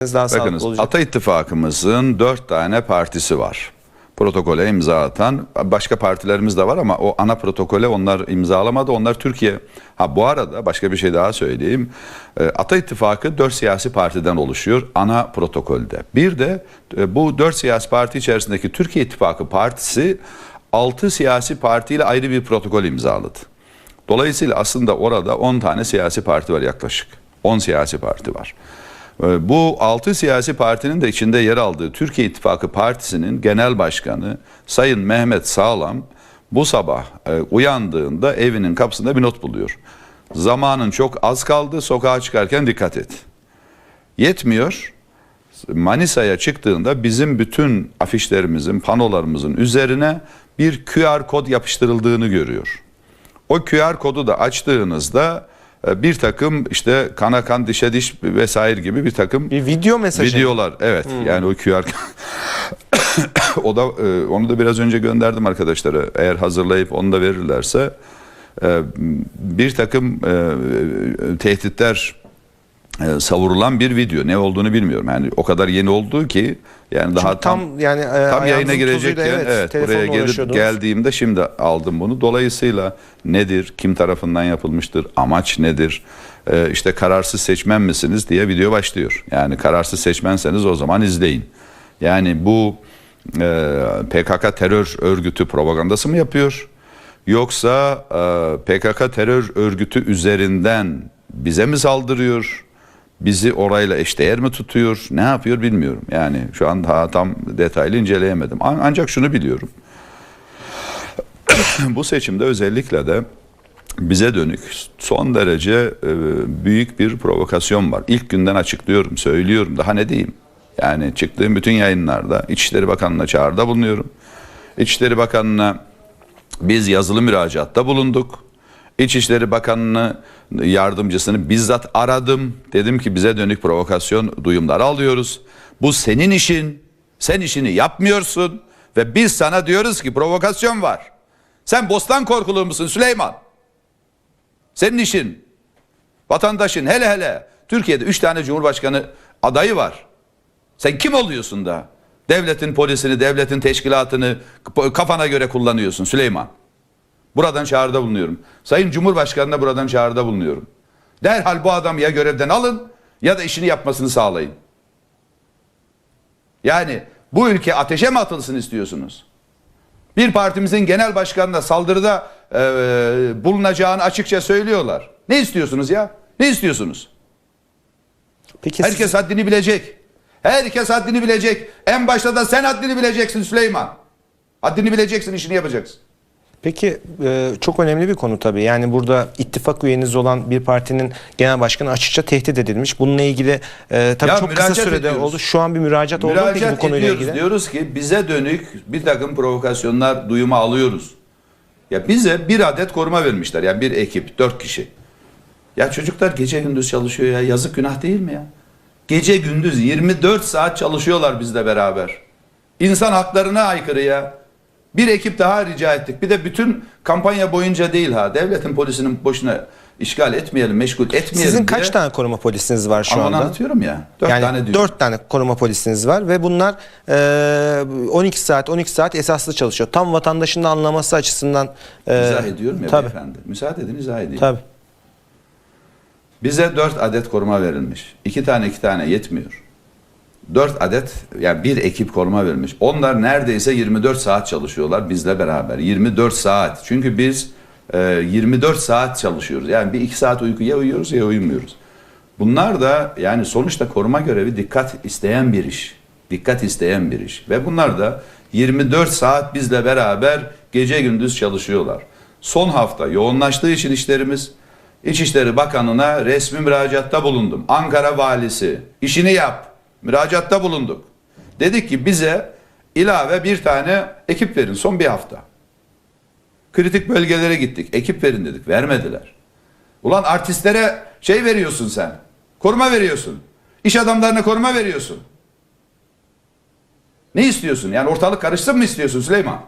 daha sağlıklı Bakınız olacak. Ata İttifakımızın dört tane partisi var. Protokole imza atan başka partilerimiz de var ama o ana protokole onlar imzalamadı. Onlar Türkiye. Ha bu arada başka bir şey daha söyleyeyim. Ee, Ata İttifakı dört siyasi partiden oluşuyor ana protokolde. Bir de e, bu dört siyasi parti içerisindeki Türkiye İttifakı Partisi altı siyasi partiyle ayrı bir protokol imzaladı. Dolayısıyla aslında orada 10 tane siyasi parti var yaklaşık. 10 siyasi parti var. Ee, Bu 6 siyasi partinin de içinde yer aldığı Türkiye İttifakı Partisi'nin genel başkanı Sayın Mehmet Sağlam bu sabah e, uyandığında evinin kapısında bir not buluyor. Zamanın çok az kaldı sokağa çıkarken dikkat et. Yetmiyor. Manisa'ya çıktığında bizim bütün afişlerimizin, panolarımızın üzerine bir QR kod yapıştırıldığını görüyor. O QR kodu da açtığınızda bir takım işte kana kan dişe diş vesaire gibi bir takım Bir video mesajı. videolar evet. Yani o QR o da e, onu da biraz önce gönderdim arkadaşlara. Eğer hazırlayıp onu da verirlerse e, bir takım e, tehditler savurulan bir video ne olduğunu bilmiyorum yani o kadar yeni olduğu ki yani daha Çünkü tam, yani e, tam yayına tozuyla, evet, telefonla buraya gelip geldiğimde şimdi aldım bunu. Dolayısıyla nedir, kim tarafından yapılmıştır, amaç nedir, Ee, işte kararsız seçmen misiniz diye video başlıyor. Yani kararsız seçmenseniz o zaman izleyin. Yani bu e, PKK terör örgütü propagandası mı yapıyor? Yoksa e, PKK terör örgütü üzerinden bize mi saldırıyor? Bizi orayla eşdeğer mi tutuyor? Ne yapıyor bilmiyorum. Yani şu an daha tam detaylı inceleyemedim. An- Ancak şunu biliyorum. Bu seçimde özellikle de bize dönük son derece e, büyük bir provokasyon var. İlk günden açıklıyorum, söylüyorum. Daha ne diyeyim? Yani çıktığım bütün yayınlarda İçişleri Bakanı'na çağrıda bulunuyorum. İçişleri Bakanı'na biz yazılı müracaatta bulunduk. İçişleri Bakanı'nı yardımcısını bizzat aradım. Dedim ki bize dönük provokasyon duyumları alıyoruz. Bu senin işin. Sen işini yapmıyorsun ve biz sana diyoruz ki provokasyon var. Sen bostan korkulu musun Süleyman? Senin işin. Vatandaşın hele hele Türkiye'de üç tane cumhurbaşkanı adayı var. Sen kim oluyorsun da? Devletin polisini, devletin teşkilatını kafana göre kullanıyorsun Süleyman. Buradan çağrıda bulunuyorum. Sayın Cumhurbaşkanı'na buradan çağrıda bulunuyorum. Derhal bu adamı ya görevden alın ya da işini yapmasını sağlayın. Yani bu ülke ateşe mi atılsın istiyorsunuz? Bir partimizin genel başkanına saldırıda e, bulunacağını açıkça söylüyorlar. Ne istiyorsunuz ya? Ne istiyorsunuz? Peki Herkes siz- haddini bilecek. Herkes haddini bilecek. En başta da sen haddini bileceksin Süleyman. Haddini bileceksin, işini yapacaksın. Peki e, çok önemli bir konu tabii. Yani burada ittifak üyeniz olan bir partinin genel başkanı açıkça tehdit edilmiş. Bununla ilgili e, tabii Ya çok kısa müracaat sürede ediyoruz. oldu. Şu an bir müracaat oldu mu peki bu Müracaat konuyla ediyoruz. ilgili? Diyoruz ki bize dönük bir takım provokasyonlar duyumu alıyoruz. Ya bize bir adet koruma vermişler. Yani bir ekip, dört kişi. Ya çocuklar gece gündüz çalışıyor ya. Yazık günah değil mi ya? Gece gündüz 24 saat çalışıyorlar bizle beraber. İnsan haklarına aykırı ya. Bir ekip daha rica ettik. Bir de bütün kampanya boyunca değil ha. Devletin polisinin boşuna işgal etmeyelim, meşgul etmeyelim Sizin diye. kaç tane koruma polisiniz var şu Ama onu anda? anlatıyorum ya. Dört yani tane diyorum. 4 tane koruma polisiniz var ve bunlar e, 12 saat 12 saat esaslı çalışıyor. Tam vatandaşın da anlaması açısından e, İzah ediyorum ya tabii, beyefendi. Müsaade edin izah edeyim. tabii. Bize 4 adet koruma verilmiş. 2 tane 2 tane yetmiyor. 4 adet yani bir ekip koruma verilmiş. Onlar neredeyse 24 saat çalışıyorlar bizle beraber. 24 saat. Çünkü biz e, 24 saat çalışıyoruz. Yani bir 2 saat uyku ya uyuyoruz ya uyumuyoruz. Bunlar da yani sonuçta koruma görevi dikkat isteyen bir iş. Dikkat isteyen bir iş. Ve bunlar da 24 saat bizle beraber gece gündüz çalışıyorlar. Son hafta yoğunlaştığı için işlerimiz İçişleri Bakanı'na resmi müracaatta bulundum. Ankara valisi işini yap. Müracaatta bulunduk. Dedik ki bize ilave bir tane ekip verin son bir hafta. Kritik bölgelere gittik. Ekip verin dedik. Vermediler. Ulan artistlere şey veriyorsun sen. Koruma veriyorsun. İş adamlarına koruma veriyorsun. Ne istiyorsun? Yani ortalık karışsın mı istiyorsun Süleyman?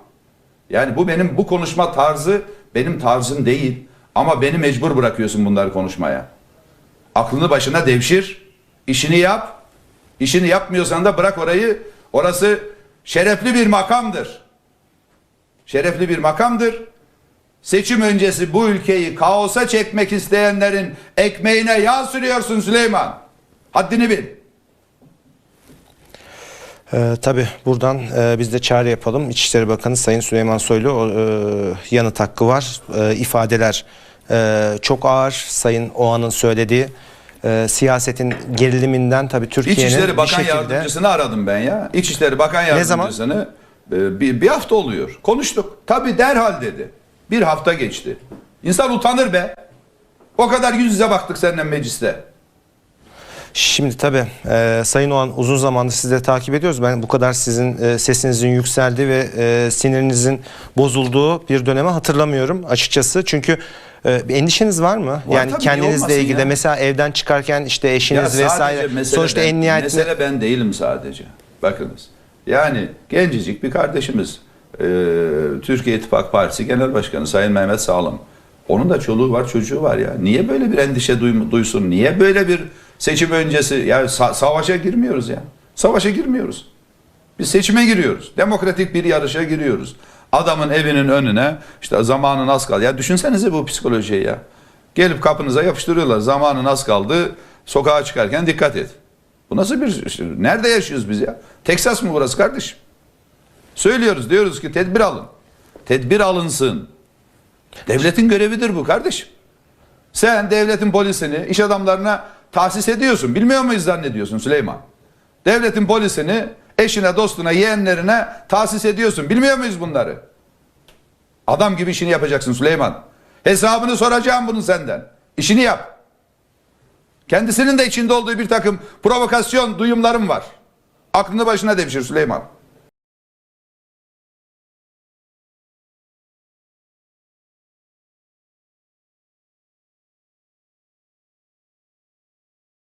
Yani bu benim bu konuşma tarzı benim tarzım değil. Ama beni mecbur bırakıyorsun bunları konuşmaya. Aklını başına devşir. işini yap. İşini yapmıyorsan da bırak orayı. Orası şerefli bir makamdır. Şerefli bir makamdır. Seçim öncesi bu ülkeyi kaosa çekmek isteyenlerin ekmeğine yağ sürüyorsun Süleyman. Haddini bil. Ee, tabii buradan e, biz de çağrı yapalım. İçişleri Bakanı Sayın Süleyman Soylu e, yanıt hakkı var. E, ifadeler e, çok ağır. Sayın Oğan'ın söylediği e, siyasetin geriliminden tabii Türkiye'nin İçişleri Bakan şekilde Yardımcısını aradım ben ya. İçişleri Bakan Ne zaman? Yardımcısını e, bir, bir hafta oluyor. Konuştuk. Tabii derhal dedi. Bir hafta geçti. İnsan utanır be. O kadar yüz yüze baktık seninle mecliste. Şimdi tabii e, Sayın Oğan uzun zamandır sizi de takip ediyoruz. Ben bu kadar sizin e, sesinizin yükseldiği ve e, sinirinizin bozulduğu bir dönemi hatırlamıyorum açıkçası. Çünkü e, bir endişeniz var mı? Var yani tabii, kendinizle ilgili ya? mesela evden çıkarken işte Ya eşiniz sadece vesaire mesele sonuçta ben, en nihayetinde mesele ben değilim sadece. Bakınız. Yani gencecik bir kardeşimiz e, Türkiye İttifak Partisi Genel Başkanı Sayın Mehmet Sağlam. Onun da çoluğu var, çocuğu var ya. Niye böyle bir endişe duysun? Niye böyle bir seçim öncesi ya sa- savaşa girmiyoruz ya. Savaşa girmiyoruz. Biz seçime giriyoruz. Demokratik bir yarışa giriyoruz. Adamın evinin önüne işte zamanın az kaldı. Ya düşünsenize bu psikolojiyi ya. Gelip kapınıza yapıştırıyorlar. Zamanın az kaldı. Sokağa çıkarken dikkat et. Bu nasıl bir işte, nerede yaşıyoruz biz ya? Teksas mı burası kardeşim? Söylüyoruz diyoruz ki tedbir alın. Tedbir alınsın. Devletin görevidir bu kardeşim. Sen devletin polisini iş adamlarına tahsis ediyorsun. Bilmiyor muyuz zannediyorsun Süleyman? Devletin polisini eşine, dostuna, yeğenlerine tahsis ediyorsun. Bilmiyor muyuz bunları? Adam gibi işini yapacaksın Süleyman. Hesabını soracağım bunun senden. İşini yap. Kendisinin de içinde olduğu bir takım provokasyon duyumlarım var. Aklını başına devşir Süleyman.